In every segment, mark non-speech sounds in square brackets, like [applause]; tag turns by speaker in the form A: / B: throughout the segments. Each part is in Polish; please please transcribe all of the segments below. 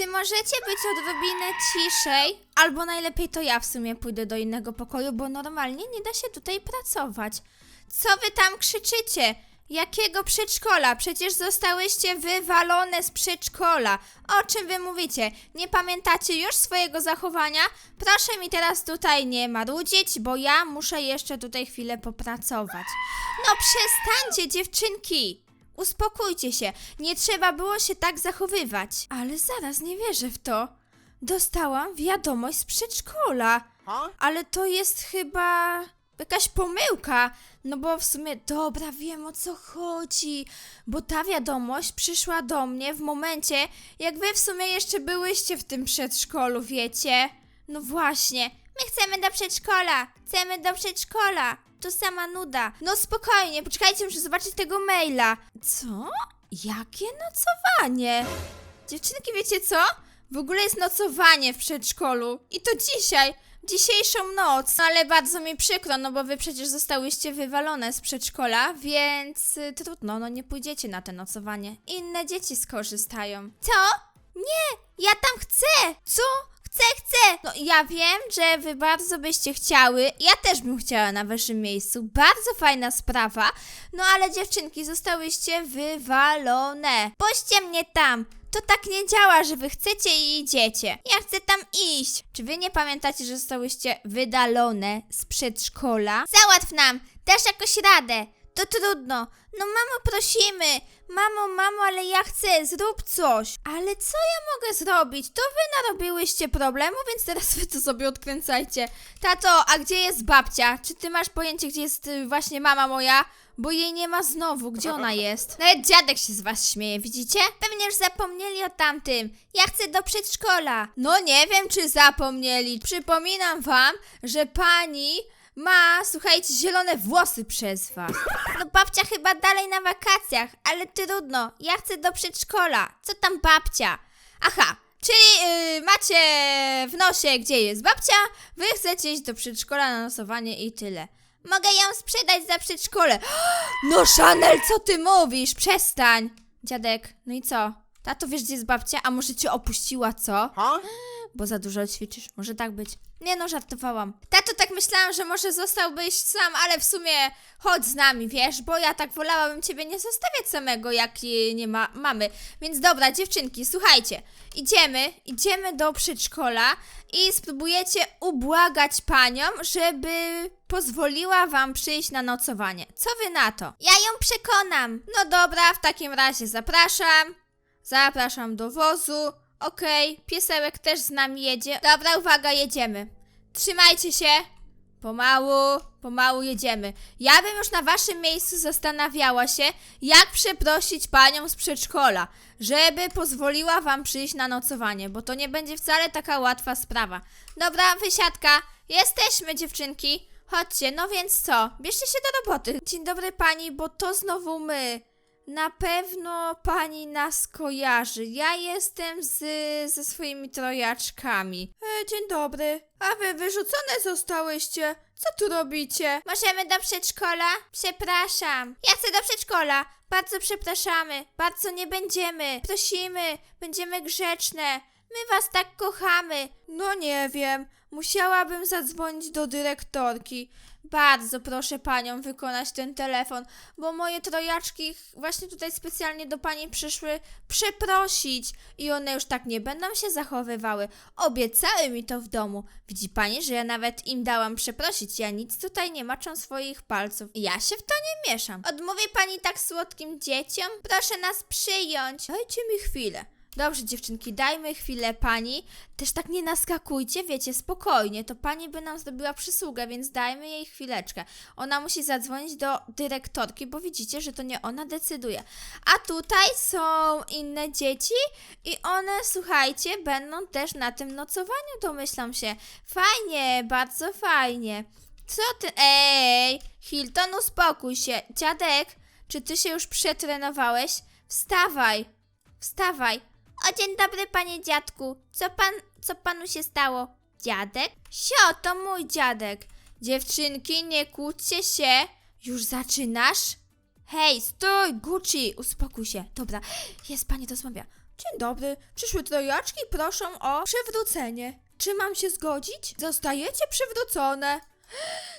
A: Czy możecie być odrobinę ciszej? Albo najlepiej to ja w sumie pójdę do innego pokoju, bo normalnie nie da się tutaj pracować. Co wy tam krzyczycie? Jakiego przedszkola? Przecież zostałyście wywalone z przedszkola. O czym wy mówicie? Nie pamiętacie już swojego zachowania? Proszę mi teraz tutaj nie marudzić, bo ja muszę jeszcze tutaj chwilę popracować. No przestańcie, dziewczynki! Uspokójcie się, nie trzeba było się tak zachowywać. Ale zaraz nie wierzę w to. Dostałam wiadomość z przedszkola. Ale to jest chyba jakaś pomyłka. No bo w sumie, dobra, wiem o co chodzi. Bo ta wiadomość przyszła do mnie w momencie, jak wy w sumie jeszcze byłyście w tym przedszkolu, wiecie? No właśnie. My chcemy do przedszkola. Chcemy do przedszkola. To sama nuda. No spokojnie, poczekajcie, muszę zobaczyć tego maila. Co? Jakie nocowanie? Dziewczynki, wiecie co? W ogóle jest nocowanie w przedszkolu. I to dzisiaj, dzisiejszą noc. No ale bardzo mi przykro, no bo wy przecież zostałyście wywalone z przedszkola, więc y, trudno, no nie pójdziecie na te nocowanie. Inne dzieci skorzystają. Co? Nie, ja tam chcę! Co? Chcę, chcę! No ja wiem, że wy bardzo byście chciały, ja też bym chciała na waszym miejscu, bardzo fajna sprawa, no ale dziewczynki, zostałyście wywalone. Puśćcie mnie tam! To tak nie działa, że wy chcecie i idziecie. Ja chcę tam iść. Czy wy nie pamiętacie, że zostałyście wydalone z przedszkola? Załatw nam! Dasz jakoś radę! To trudno. No mamo, prosimy. Mamo, mamo, ale ja chcę, zrób coś. Ale co ja mogę zrobić? To wy narobiłyście problemu, więc teraz wy to sobie odkręcajcie. Tato, a gdzie jest babcia? Czy ty masz pojęcie, gdzie jest y, właśnie mama moja? Bo jej nie ma znowu. Gdzie ona [laughs] jest? Nawet dziadek się z was śmieje, widzicie? Pewnie już zapomnieli o tamtym. Ja chcę do przedszkola. No nie wiem, czy zapomnieli. Przypominam wam, że pani ma, słuchajcie, zielone włosy przez was. No babcia chyba dalej na wakacjach, ale trudno. Ja chcę do przedszkola. Co tam babcia? Aha, czyli yy, macie w nosie, gdzie jest babcia, wy chcecie iść do przedszkola na nosowanie i tyle. Mogę ją sprzedać za przedszkole. [gasps] No Chanel, co ty mówisz? Przestań. Dziadek, no i co? Tato, wiesz gdzie jest babcia? A może cię opuściła, co?
B: Huh?
A: Bo za dużo ćwiczysz, może tak być. Nie no, żartowałam. Tato, tak myślałam, że może zostałbyś sam, ale w sumie chodź z nami, wiesz, bo ja tak wolałabym ciebie nie zostawiać samego, jak nie ma mamy. Więc dobra, dziewczynki, słuchajcie, idziemy, idziemy do przedszkola i spróbujecie ubłagać panią, żeby pozwoliła wam przyjść na nocowanie. Co wy na to? Ja ją przekonam. No dobra, w takim razie zapraszam. Zapraszam do wozu. Okej, piesełek też z nami jedzie. Dobra, uwaga, jedziemy. Trzymajcie się. Pomału, pomału jedziemy. Ja bym już na waszym miejscu zastanawiała się, jak przeprosić panią z przedszkola, żeby pozwoliła wam przyjść na nocowanie, bo to nie będzie wcale taka łatwa sprawa. Dobra, wysiadka. Jesteśmy, dziewczynki. Chodźcie, no więc co? Bierzcie się do roboty. Dzień dobry pani, bo to znowu my. Na pewno pani nas kojarzy. Ja jestem z, ze swoimi trojaczkami. E, dzień dobry. A wy wyrzucone zostałyście. Co tu robicie? Możemy do przedszkola? Przepraszam. Ja chcę do przedszkola. Bardzo przepraszamy. Bardzo nie będziemy. Prosimy. Będziemy grzeczne. My was tak kochamy. No nie wiem. Musiałabym zadzwonić do dyrektorki. Bardzo proszę panią wykonać ten telefon, bo moje trojaczki właśnie tutaj specjalnie do pani przyszły przeprosić i one już tak nie będą się zachowywały. Obiecały mi to w domu. Widzi pani, że ja nawet im dałam przeprosić. Ja nic tutaj nie maczam swoich palców. Ja się w to nie mieszam. Odmówi pani tak słodkim dzieciom? Proszę nas przyjąć. Dajcie mi chwilę. Dobrze, dziewczynki, dajmy chwilę pani. Też tak nie naskakujcie, wiecie, spokojnie. To pani by nam zrobiła przysługę, więc dajmy jej chwileczkę. Ona musi zadzwonić do dyrektorki, bo widzicie, że to nie ona decyduje. A tutaj są inne dzieci i one, słuchajcie, będą też na tym nocowaniu, domyślam się. Fajnie, bardzo fajnie. Co ty? Ej, Hilton, uspokój się. Dziadek, czy ty się już przetrenowałeś? Wstawaj, wstawaj. O, dzień dobry, panie dziadku. Co pan, co panu się stało? Dziadek? Sio, to mój dziadek. Dziewczynki, nie kłóćcie się. Już zaczynasz? Hej, stój, Gucci, uspokój się. Dobra, jest pani rozmawia. Dzień dobry. Przyszły trojaczki proszą o przywrócenie. Czy mam się zgodzić? Zostajecie przywrócone.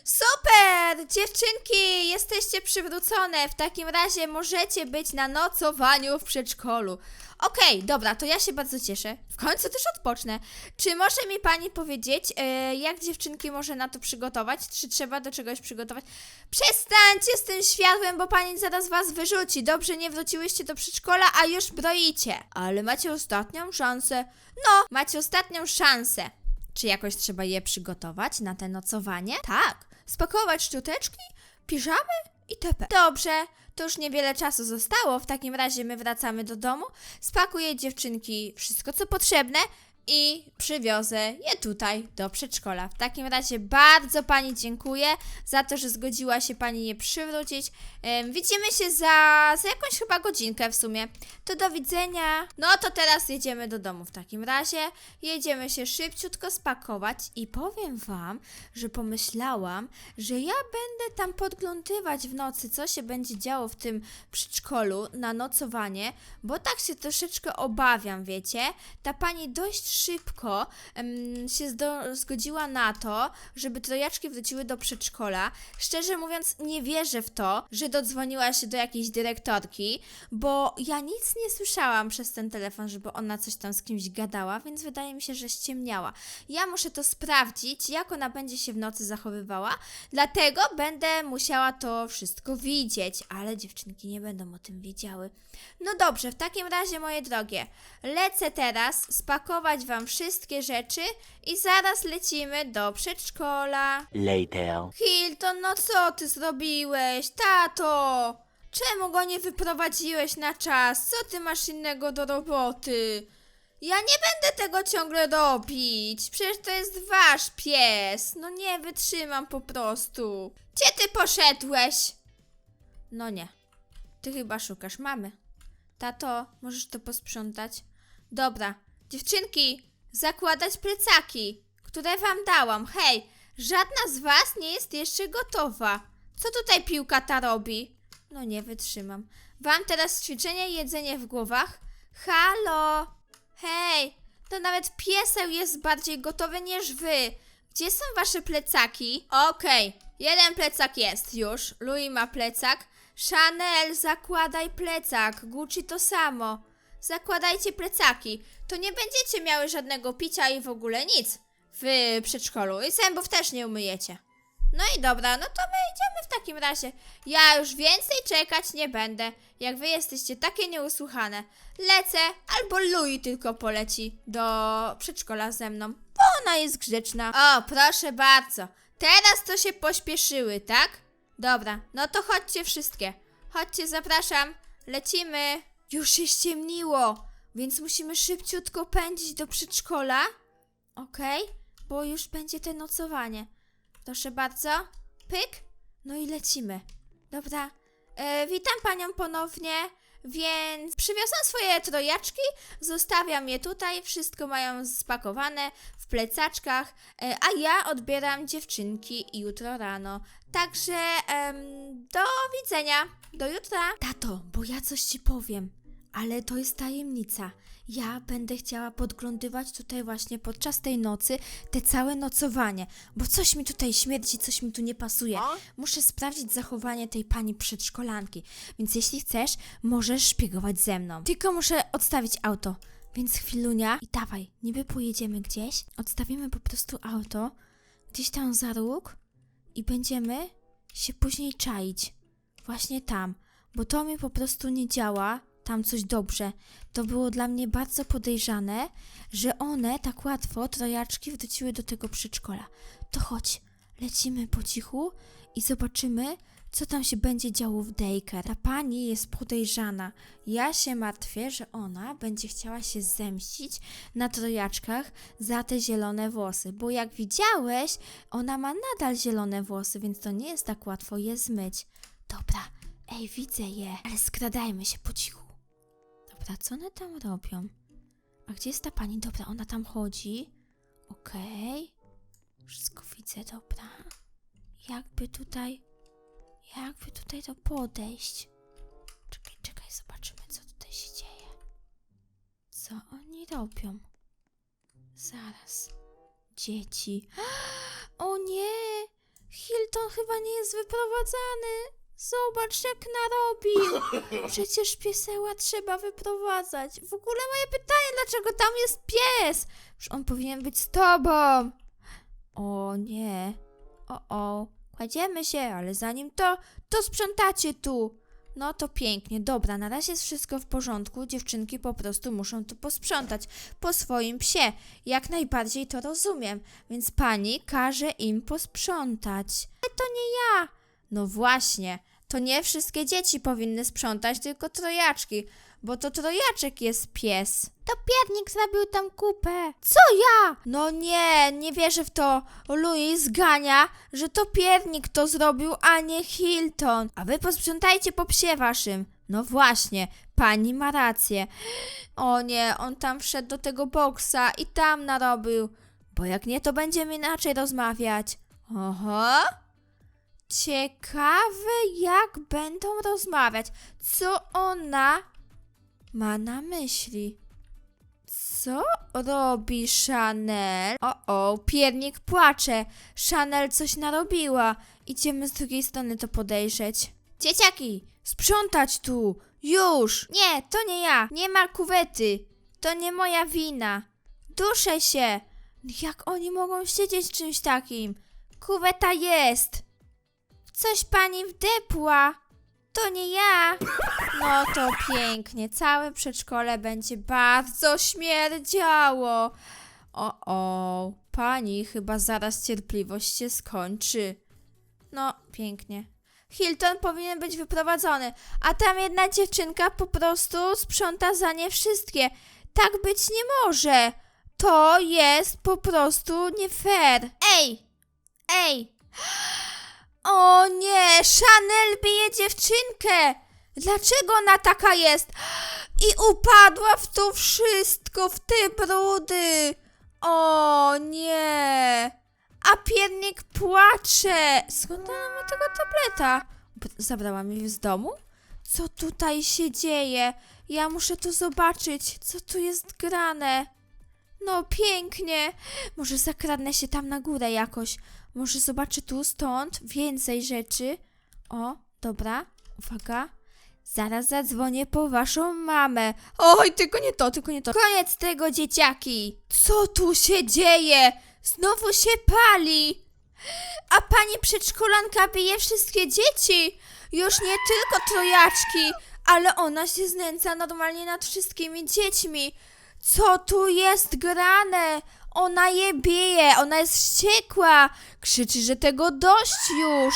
A: Super! Dziewczynki, jesteście przywrócone. W takim razie możecie być na nocowaniu w przedszkolu. Okej, dobra, to ja się bardzo cieszę. W końcu też odpocznę. Czy może mi pani powiedzieć, e, jak dziewczynki może na to przygotować? Czy trzeba do czegoś przygotować? Przestańcie z tym światłem, bo pani zaraz was wyrzuci. Dobrze, nie wróciłyście do przedszkola, a już broicie. Ale macie ostatnią szansę. No, macie ostatnią szansę. Czy jakoś trzeba je przygotować na te nocowanie? Tak. Spakować szczoteczki, piżamy i tp. Dobrze, to już niewiele czasu zostało. W takim razie my wracamy do domu. Spakuję dziewczynki wszystko, co potrzebne i przywiozę je tutaj do przedszkola. W takim razie bardzo Pani dziękuję za to, że zgodziła się Pani je przywrócić. Widzimy się za, za jakąś chyba godzinkę w sumie. To do widzenia. No to teraz jedziemy do domu w takim razie. Jedziemy się szybciutko spakować i powiem Wam, że pomyślałam, że ja będę tam podglądywać w nocy, co się będzie działo w tym przedszkolu na nocowanie, bo tak się troszeczkę obawiam, wiecie. Ta pani dość szybko em, się zdo- zgodziła na to, żeby trojaczki wróciły do przedszkola. Szczerze mówiąc, nie wierzę w to, że dodzwoniła się do jakiejś dyrektorki, bo ja nic nie słyszałam przez ten telefon, żeby ona coś tam z kimś gadała, więc wydaje mi się, że ściemniała. Ja muszę to sprawdzić, jak ona będzie się w nocy zachowywała, dlatego będę musiała to wszystko widzieć, ale dziewczynki nie będą o tym wiedziały. No dobrze, w takim razie, moje drogie, lecę teraz spakować Wam wszystkie rzeczy i zaraz lecimy do przedszkola.
B: Later.
A: Hilton, no co ty zrobiłeś? Tato! Czemu go nie wyprowadziłeś na czas? Co ty masz innego do roboty? Ja nie będę tego ciągle robić. Przecież to jest wasz pies. No nie wytrzymam po prostu. Gdzie ty poszedłeś? No nie. Ty chyba szukasz mamy. Tato, możesz to posprzątać? Dobra. Dziewczynki, zakładać plecaki, które wam dałam. Hej, żadna z was nie jest jeszcze gotowa. Co tutaj piłka ta robi? No nie wytrzymam. Wam teraz ćwiczenie jedzenie w głowach? Halo! Hej, to nawet pieseł jest bardziej gotowy niż wy. Gdzie są wasze plecaki? Okej, jeden plecak jest już. Louis ma plecak. Chanel, zakładaj plecak. Gucci to samo. Zakładajcie plecaki. To nie będziecie miały żadnego picia i w ogóle nic w przedszkolu. I zębów też nie umyjecie. No i dobra, no to my idziemy w takim razie. Ja już więcej czekać nie będę. Jak wy jesteście takie nieusłuchane. Lecę, albo Louis tylko poleci do przedszkola ze mną, bo ona jest grzeczna. O, proszę bardzo. Teraz to się pośpieszyły, tak? Dobra, no to chodźcie wszystkie. Chodźcie, zapraszam. Lecimy. Już się ściemniło, więc musimy szybciutko pędzić do przedszkola. Okej, bo już będzie te nocowanie. Proszę bardzo. Pyk. No i lecimy. Dobra. E, witam panią ponownie. Więc przywiozłam swoje trojaczki, zostawiam je tutaj, wszystko mają spakowane w plecaczkach, e, a ja odbieram dziewczynki jutro rano. Także em, do widzenia, do jutra. Tato, bo ja coś ci powiem, ale to jest tajemnica. Ja będę chciała podglądywać tutaj właśnie podczas tej nocy te całe nocowanie, bo coś mi tutaj śmierdzi, coś mi tu nie pasuje. Muszę sprawdzić zachowanie tej pani przedszkolanki, więc jeśli chcesz, możesz szpiegować ze mną. Tylko muszę odstawić auto, więc chwilunia. I dawaj, niby pojedziemy gdzieś, odstawimy po prostu auto. Gdzieś tam za róg. I będziemy się później czaić. Właśnie tam, bo to mi po prostu nie działa, tam coś dobrze. To było dla mnie bardzo podejrzane, że one tak łatwo, trojaczki, wróciły do tego przedszkola. To chodź, lecimy po cichu i zobaczymy, co tam się będzie działo w daycare. Ta pani jest podejrzana. Ja się martwię, że ona będzie chciała się zemścić na trojaczkach za te zielone włosy, bo jak widziałeś, ona ma nadal zielone włosy, więc to nie jest tak łatwo je zmyć. Dobra, ej, widzę je, ale skradajmy się po cichu. Co one tam robią? A gdzie jest ta pani? Dobra, ona tam chodzi. Okej. Wszystko widzę, dobra. Jakby tutaj... Jakby tutaj to podejść? Czekaj, czekaj, zobaczymy, co tutaj się dzieje. Co oni robią? Zaraz. Dzieci. [gasps] O nie! Hilton chyba nie jest wyprowadzany. Zobacz, jak narobił. Przecież pieseła trzeba wyprowadzać. W ogóle moje pytanie, dlaczego tam jest pies? Przecież on powinien być z tobą. O nie. O, o. Kładziemy się, ale zanim to, to sprzątacie tu. No to pięknie, dobra, na razie jest wszystko w porządku. Dziewczynki po prostu muszą tu posprzątać po swoim psie. Jak najbardziej to rozumiem, więc pani każe im posprzątać. Ale to nie ja. No właśnie, to nie wszystkie dzieci powinny sprzątać, tylko trojaczki, bo to trojaczek jest pies. To piernik zrobił tam kupę. Co ja? No nie, nie wierzę w to. Louis zgania, że to piernik to zrobił, a nie Hilton. A wy posprzątajcie po psie waszym. No właśnie, pani ma rację. O nie, on tam wszedł do tego boksa i tam narobił. Bo jak nie, to będziemy inaczej rozmawiać. Oho. Ciekawe, jak będą rozmawiać. Co ona ma na myśli? Co robi Chanel? O, o, piernik płacze. Chanel coś narobiła. Idziemy z drugiej strony to podejrzeć. Dzieciaki, sprzątać tu! Już! Nie, to nie ja. Nie ma kuwety. To nie moja wina. Duszę się. Jak oni mogą siedzieć czymś takim? Kuweta jest. Coś pani wdepła. To nie ja. No to pięknie. Całe przedszkole będzie bardzo śmierdziało. O, o, pani chyba zaraz cierpliwość się skończy. No, pięknie. Hilton powinien być wyprowadzony, a tam jedna dziewczynka po prostu sprząta za nie wszystkie. Tak być nie może. To jest po prostu nie fair. Ej! Ej! O nie, Chanel bije dziewczynkę! Dlaczego ona taka jest? I upadła w to wszystko, w te brudy! O nie! A piernik płacze! Skąd ona ma tego tableta? Zabrała mi z domu? Co tutaj się dzieje? Ja muszę to zobaczyć, co tu jest grane. No pięknie. Może zakradnę się tam na górę jakoś. Może zobaczę tu stąd więcej rzeczy. O, dobra. Uwaga. Zaraz zadzwonię po waszą mamę. Oj, tylko nie to, tylko nie to. Koniec tego, dzieciaki. Co tu się dzieje? Znowu się pali. A pani przedszkolanka bije wszystkie dzieci. Już nie tylko trojaczki, ale ona się znęca normalnie nad wszystkimi dziećmi. Co tu jest grane? Ona je bije, ona jest wściekła. Krzyczy, że tego dość już.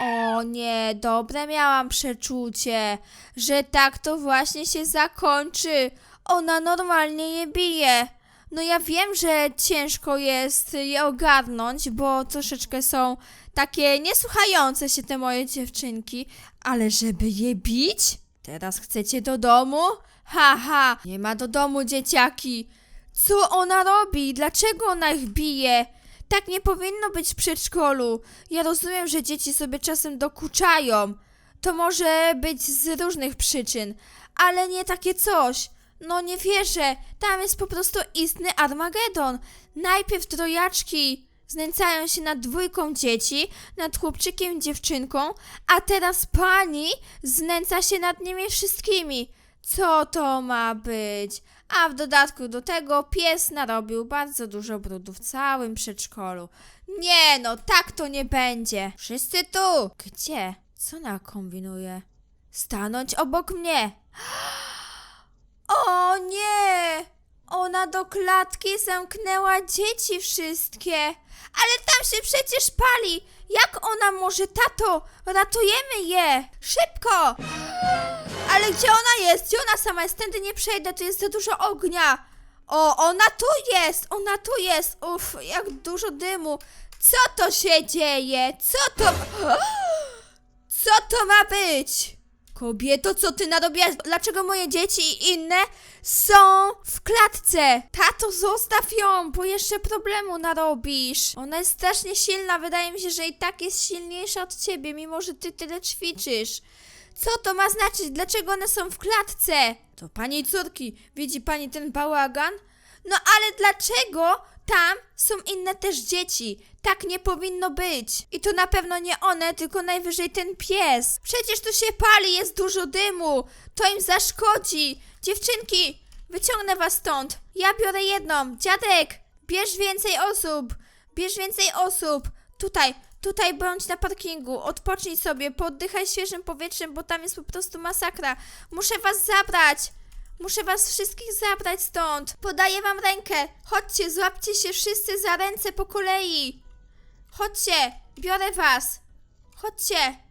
A: O nie, dobre miałam przeczucie, że tak to właśnie się zakończy. Ona normalnie je bije. No ja wiem, że ciężko jest je ogarnąć, bo troszeczkę są takie niesłuchające się te moje dziewczynki, ale żeby je bić? Teraz chcecie do domu? Haha, ha, nie ma do domu dzieciaki. Co ona robi? Dlaczego ona ich bije? Tak nie powinno być w przedszkolu. Ja rozumiem, że dzieci sobie czasem dokuczają. To może być z różnych przyczyn, ale nie takie coś. No nie wierzę, tam jest po prostu istny Armagedon. Najpierw trojaczki znęcają się nad dwójką dzieci, nad chłopczykiem i dziewczynką, a teraz pani znęca się nad nimi wszystkimi. Co to ma być? A w dodatku do tego pies narobił bardzo dużo brudu w całym przedszkolu. Nie no, tak to nie będzie. Wszyscy tu! Gdzie? Co ona kombinuje? Stanąć obok mnie. [gasps] O nie! Ona do klatki zamknęła dzieci wszystkie. Ale tam się przecież pali. Jak ona może, tato? Ratujemy je! Szybko! [gasps] Ale gdzie ona jest? Gdzie ona sama jest? Tędy nie przejdę, tu jest za dużo ognia. O, ona tu jest! Ona tu jest! Uff, jak dużo dymu. Co to się dzieje? Co to... [gasps] Co to ma być? Kobieto, co ty narobiłaś? Dlaczego moje dzieci i inne są w klatce? Tato, zostaw ją, bo jeszcze problemu narobisz. Ona jest strasznie silna, wydaje mi się, że i tak jest silniejsza od ciebie, mimo że ty tyle ćwiczysz. Co to ma znaczyć? Dlaczego one są w klatce? To pani córki, widzi pani ten bałagan? No ale dlaczego tam są inne też dzieci? Tak nie powinno być. I to na pewno nie one, tylko najwyżej ten pies. Przecież tu się pali, jest dużo dymu. To im zaszkodzi. Dziewczynki, wyciągnę was stąd. Ja biorę jedną. Dziadek, bierz więcej osób. Bierz więcej osób. Tutaj, tutaj bądź na parkingu. Odpocznij sobie, poddychaj świeżym powietrzem, bo tam jest po prostu masakra. Muszę was zabrać. Muszę was wszystkich zabrać stąd. Podaję wam rękę. Chodźcie, złapcie się wszyscy za ręce po kolei. Chodźcie, biorę was. Chodźcie.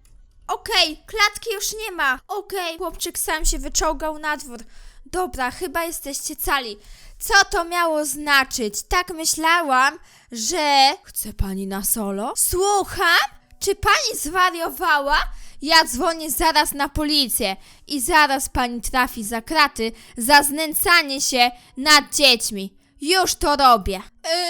A: Okej, klatki już nie ma. Okej, chłopczyk sam się wyczołgał na dwór. Dobra, chyba jesteście cali. Co to miało znaczyć? Tak myślałam, że... Chce pani na solo? Słucham? Czy pani zwariowała? Ja dzwonię zaraz na policję i zaraz pani trafi za kraty za znęcanie się nad dziećmi. Już to robię.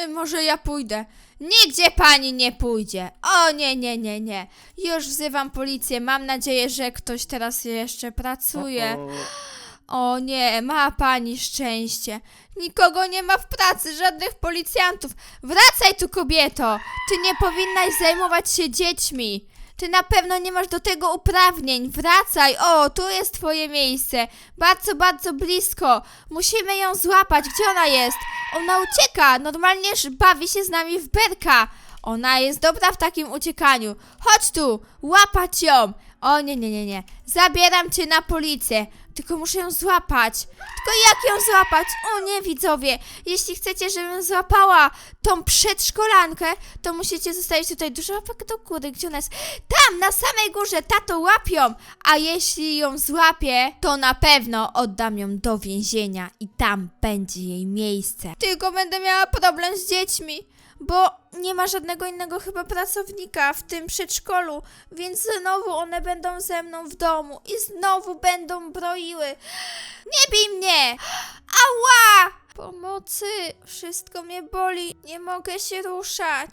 A: Yy, może ja pójdę. Nigdzie pani nie pójdzie. O nie, nie, nie, nie. Już wzywam policję. Mam nadzieję, że ktoś teraz jeszcze pracuje. O nie, ma pani szczęście. Nikogo nie ma w pracy, żadnych policjantów. Wracaj tu, kobieto. Ty nie powinnaś zajmować się dziećmi. Ty na pewno nie masz do tego uprawnień. Wracaj. O, tu jest twoje miejsce. Bardzo, bardzo blisko. Musimy ją złapać. Gdzie ona jest? Ona ucieka. Normalnie bawi się z nami w berka. Ona jest dobra w takim uciekaniu. Chodź tu, łapać ją. O nie, nie, nie, nie. Zabieram cię na policję. Tylko muszę ją złapać. Tylko jak ją złapać? O nie, widzowie. Jeśli chcecie, żebym złapała tą przedszkolankę, to musicie zostawić tutaj dużo łapek do góry. Gdzie ona jest? Tam, na samej górze. Tato, łapią. A jeśli ją złapię, to na pewno oddam ją do więzienia i tam będzie jej miejsce. Tylko będę miała problem z dziećmi bo nie ma żadnego innego chyba pracownika w tym przedszkolu, więc znowu one będą ze mną w domu i znowu będą broiły. Nie bij mnie! Ała! Pomocy! Wszystko mnie boli, nie mogę się ruszać.